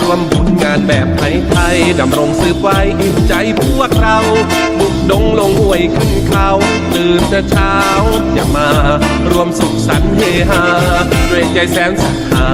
รวมบุญงานแบบไทยๆดำรงสืบไว้อิ่มใจพวกเรา บุกดงลงห้วยขึ้นเขาตื่นแต่เช้าอย่ามา รวมสุขสันต์เฮฮาด้วยใจแสนศรัทธา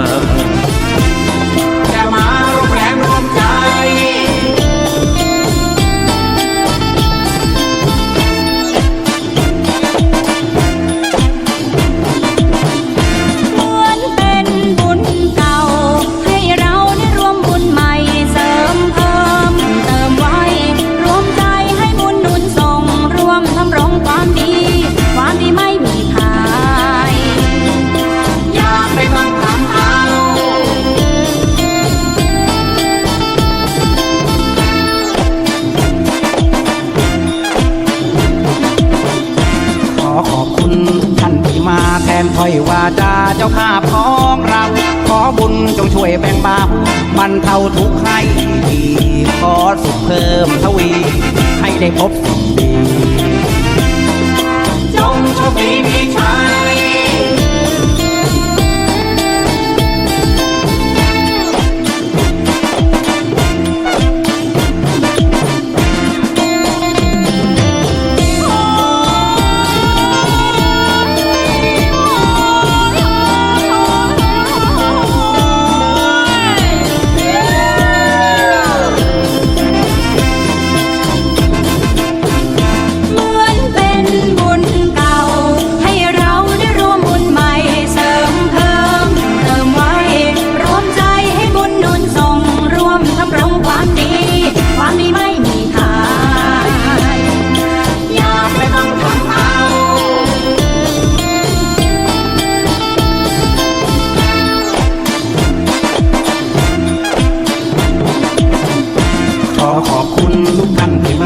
ถ้อยวาจาเจ้าภาพของเรา ขอบุญจงช่วยแบ่งเบามันเท่าทุกข์ให้ทีขอสุขเพิ่มทวี ให้ได้พบสิ่ง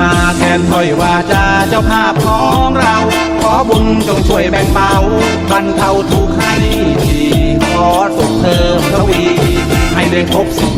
มาแทนถ้อยวาจาเจ้าภาพของเรา ขอบุญจงช่วยแบ่งเบาบรรเทาทุกข์ให้ทีขอสุขเทิมทวี ให้ได้พบสิ่ง